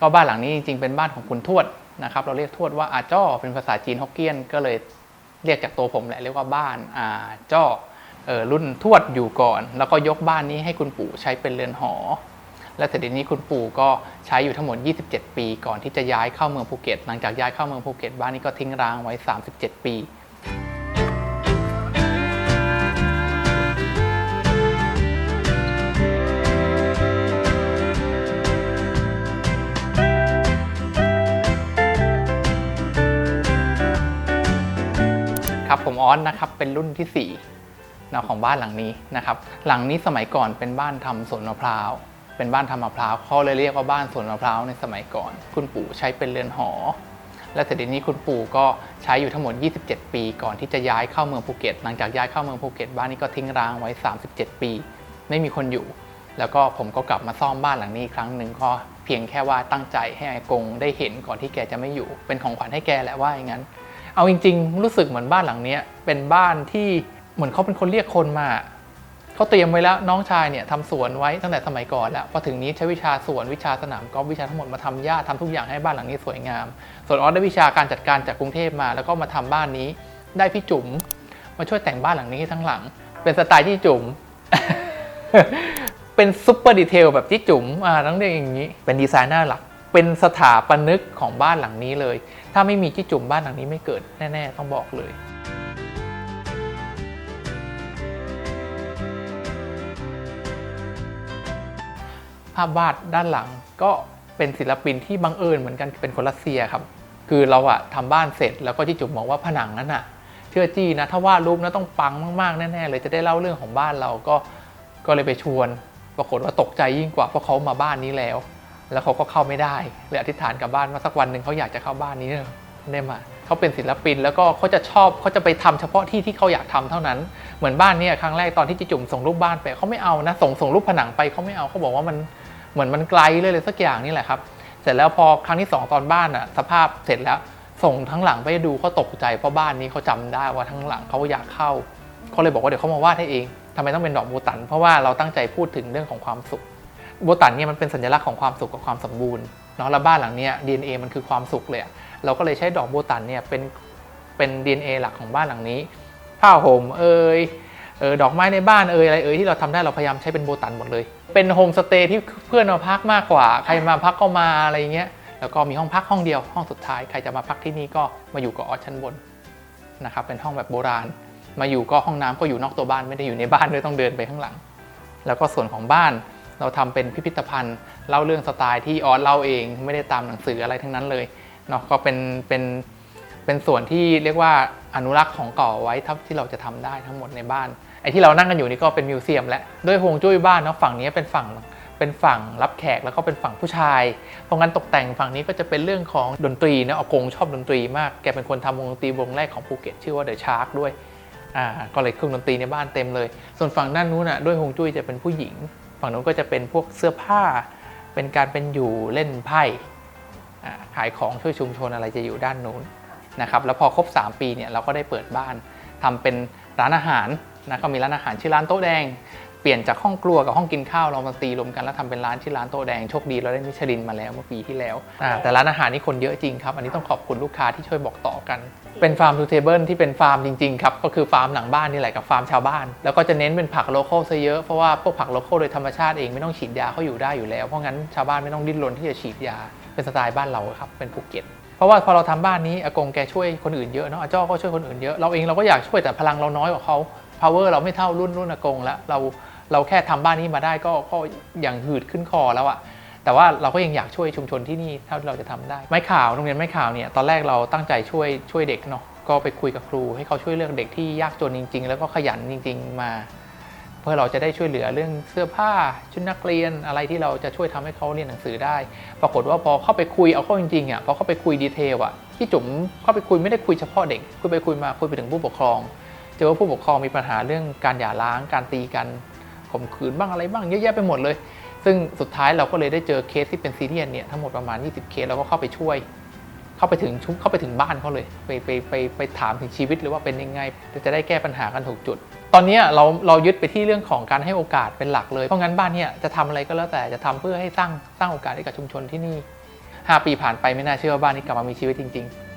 ก็บ้านหลังนี้จริงๆเป็นบ้านของคุณทวดนะครับ เราเรียกทวดว่าอาจ้อเป็นภาษาจีนฮกเกี้ยน ก็เลยเรียกจากตัวผมแหละเรียกว่าบ้านอาจ้อรุ่นทวดอยู่ก่อน แล้วก็ยกบ้านนี้ให้คุณปู่ใช้เป็นเรือนหอ และเสร็จนี้คุณปู่ก็ใช้อยู่ทั้งหมด 27 ปี ก่อนที่จะย้ายเข้าเมืองภูเก็ต หลังจากย้ายเข้าเมืองภูเก็ตบ้านนี้ก็ทิ้งร้างไว้ 37 ปี ครับผมออสนะครับเป็นรุ่นที่4นะของบ้านหลังนี้นะครับหลังนี้สมัยก่อนเป็นบ้านทำสวนมะพร้าวเป็นบ้านทำมะพร้าวเขาเลยเรียกว่าบ้านสวนมะพร้าวในสมัยก่อน คุณปู่ใช้เป็นเรือนหอ และเสร็จีนี้คุณปู่ก็ใช้อยู่ทั้งหมด 27 ปี ก่อนที่จะย้ายเข้าเมืองภูเก็ต หลังจากย้ายเข้าเมืองภูเก็ตบ้านนี้ก็ทิ้งร้างไว้ 37 ปี ไม่มีคนอยู่ แล้วก็ผมก็กลับมาซ่อมบ้านหลังนี้อีกครั้งหนึ่งก็เพียงแค่ว่าตั้งใจให้อากงได้เห็นก่อนที่แกจะไม่อยู่ เป็นของขวัญให้แกแหละว่าอย่างนั้น เอาจริง ๆ รู้สึกเหมือนบ้านหลังเนี้ยเป็นบ้านที่เหมือนเขาเป็นคนเรียกคนมาเขาเตรียมไว้แล้วน้องชายเนี่ยทำสวนไว้ตั้งแต่สมัยก่อนแล้วพอถึงนี้ใช้วิชาสวนวิชาสนามกอล์ฟวิชาทั้งหมดมาทำหญ้าทำทุกอย่างให้บ้านหลังนี้สวยงาม ส่วนออสได้วิชาการจัดการจากกรุงเทพมา แล้วก็มาทำบ้านนี้ ได้พี่จุ๋มมาช่วยแต่งบ้านหลังนี้ให้ทั้งหลัง เป็นสไตล์ที่จุ๋มเป็นซุปเปอร์ดีเทลแบบที่จุ๋มอ่าต้องเรียกอย่างนี้ เป็นดีไซนอร์หลัก เป็นสถาปนิกของบ้านหลังนี้เลย ถ้าไม่มีที่จุ๋มบ้านหลังนี้ไม่เกิดแน่ ๆ ต้องบอกเลย ภาพวาดด้านหลังก็เป็นศิลปินที่บังเอิญเหมือนกันเป็นคนรัสเซียครับ คือเราอะทำบ้านเสร็จแล้วก็ที่จุ๋มบอกว่าผนังนั้นอะเชื่อจี้นะถ้าวาดรูปนะต้องปังมากๆแน่ๆเลยจะได้เล่าเรื่องของบ้านเราก็ก็เลยไปชวน ปรากฏว่าตกใจยิ่งกว่าเพราะเขามาบ้านนี้แล้ว แล้วเขาก็เข้าไม่ได้เลยอธิษฐานกับบ้านว่าสักวันหนึ่งเขาอยากจะเข้าบ้านนี้ได้มาเขาเป็นศิลปินแล้วก็เขาจะชอบเขาจะไปทำเฉพาะที่ที่เขาอยากทำเท่านั้น เหมือนบ้านเนี่ยครั้งแรกตอนที่จิจุ่มส่งรูปบ้านไปเขาไม่เอานะส่งส่งรูปผนังไปเขาไม่เอาเขาบอกว่ามันเหมือนมันไกลเลยเลยสักอย่างนี่แหละครับ เสร็จแล้วพอครั้งที่สองตอนบ้านอะสภาพเสร็จแล้วส่งทั้งหลังไปดูเขาตกใจเพราะบ้านนี้เขาจำได้ว่าทั้งหลังเขาอยากเข้าเขาเลยบอกว่าเดี๋ยวเขามาวาดให้เองทำไมต้องเป็นดอกโบตัน เพราะว่าเราตั้งใจพูดถึงเรื่องของความสุข โบตันเนี่ยมันเป็นสัญลักษณ์ของความสุขกับความสมบูรณ์เนาะแล้วบ้านหลังเนี้ย DNA มันคือความสุขเลยอะเราก็เลยใช้ดอกโบตันเนี่ยเป็นเป็น DNA หลักของบ้านหลังนี้ผ้าห่มเอ่ยเออดอกไม้ในบ้านเอ่ยอะไรเอ่ยที่เราทำได้เราพยายามใช้เป็นโบตันหมดเลย เป็นโฮมสเตย์ที่เพื่อนมาพักมากกว่า ใครมาพักก็มาอะไรเงี้ยแล้วก็มีห้องพักห้องเดียวห้องสุดท้ายใครจะมาพักที่นี่ก็มาอยู่กับออสชั้นบนนะครับเป็นห้องแบบโบราณ มาอยู่ก็ห้องน้ำก็อยู่นอกตัวบ้านไม่ได้อยู่ในบ้านด้วยต้องเดินไปข้างหลัง แล้วก็ส่วนของบ้าน เราทำเป็นพิพิธภัณฑ์เล่าเรื่องสไตล์ที่ออสเล่าเองไม่ได้ตามหนังสืออะไรทั้งนั้นเลยเนาะก็เป็นเป็นเป็นส่วนที่เรียกว่าอนุรักษ์ของเก่าไว้เท่าที่เราจะทำได้ทั้งหมดในบ้านไอ้ที่เรานั่งกันอยู่นี่ก็เป็นมิวเซียมและด้วยฮวงจุ้ยบ้านเนาะฝั่งนี้เป็นฝั่งเป็นฝั่งรับแขกแล้วก็เป็นฝั่งผู้ชาย เพราะงั้นตกแต่งฝั่งนี้ก็จะเป็นเรื่องของดนตรีนะอากงชอบดนตรีมาก แกเป็นคนทำวงดนตรีวงแรกของภูเก็ตชื่อว่าเดอะชาร์กด้วย อ่า ก็เลยเครื่องดนตรีในบ้านเต็มเลย ส่วนฝั่งด้านนู้นอะด้วยฮวงจุ้ยจะเป็นผู้หญิง ฝั่งนู้นก็จะเป็นพวกเสื้อผ้า เป็นการเป็นอยู่เล่นไพ่อ่าขายของช่วยชุมชนอะไรจะอยู่ด้านนู้นนะครับแล้วพอครบ 3 ปีเนี่ยเราก็ได้เปิดบ้านทำเป็นร้านอาหารนะก็มีร้านอาหารชื่อร้านโต๊ะแดง เปลี่ยนจากห้องครัวกับห้องกินข้าวเรามาตีรวมกันแล้วทำเป็นร้านชื่อร้านโต๊ะแดงโชคดีเราได้มิชลินมาแล้วเมื่อปีที่แล้วอ่าแต่ร้านอาหารนี่คนเยอะจริงครับ อันนี้ต้องขอบคุณลูกค้าที่ช่วยบอกต่อกัน เป็นฟาร์มทูเทเบิลที่เป็นฟาร์มจริงๆครับก็คือฟาร์มหลังบ้านนี่แหละกับฟาร์มชาวบ้าน แล้วก็จะเน้นเป็นผักโลคอลซะเยอะเพราะว่าพวกผักโลคอลโดยธรรมชาติเองไม่ต้องฉีดยาเขาอยู่ได้อยู่แล้วเพราะงั้นชาวบ้านไม่ต้องดิ้นรนที่จะฉีดยาเป็นสไตล์บ้านเราครับเป็นภูเก็ตเพราะว่าพอเราทำบ้านนี้อากงแกช่วยคนอื่นเยอะเนาะอาจ้อก็ช่วยคนอื่นเยอะเราเองเราก็อยากช่วยแต่พลังเราน้อยกว่าเขา power เราไม่เท่ารุ่นรุ่นอากงแล้วเราเราแค่ทำบ้านนี้มาได้ก็ก็อย่างหืดขึ้นคอแล้วอะแต่ว่าเราก็ยังอยากช่วยชุมชนที่นี่เท่าที่เราจะทำได้ ไม้ข่าวโรงเรียนไม้ข่าวเนี่ยตอนแรกเราตั้งใจช่วยช่วยเด็กเนาะก็ไปคุยกับครู ให้เขาช่วยเลือกเด็กที่ยากจนจริง ๆ แล้วก็ขยันจริง ๆ มา เพื่อเราจะได้ช่วยเหลือเรื่องเสื้อผ้าชุดนักเรียนอะไรที่เราจะช่วยทำให้เขาเรียนหนังสือได้ ปรากฏว่าพอเข้าไปคุยเอาเข้าจริงๆอะพอเข้าไปคุยดีเทลอะที่จุ๋มเข้าไปคุยไม่ได้คุยเฉพาะเด็กคุยไปคุยมาคุยไปถึงผู้ปกครอง เจอว่าผู้ปกครองมีปัญหาเรื่องการหย่าร้าง การตีกันข่มขืนบ้างอะไรบ้างเยอะแยะไปหมดเลย ซึ่งสุดท้ายเราก็เลยได้เจอเคสที่เป็นซีเรียสเนี่ยทั้งหมดประมาณ 20 เคสเราก็เข้าไปช่วย เข้าไปถึงชุเข้าไปถึงบ้านเขาเลย ไปไปไปไปถามถึงชีวิตหรือว่าเป็นยังไงจะได้แก้ปัญหากันถูกจุด ตอนนี้เราเรายึดไปที่เรื่องของการให้โอกาสเป็นหลักเลยเพราะงั้นบ้านเนี่ยจะทำอะไรก็แล้วแต่จะทำเพื่อให้สร้างสร้างโอกาสให้กับชุมชนที่นี่ 5 ปีผ่านไปไม่น่าเชื่อว่าบ้านนี้กลับมามีชีวิตจริง ๆ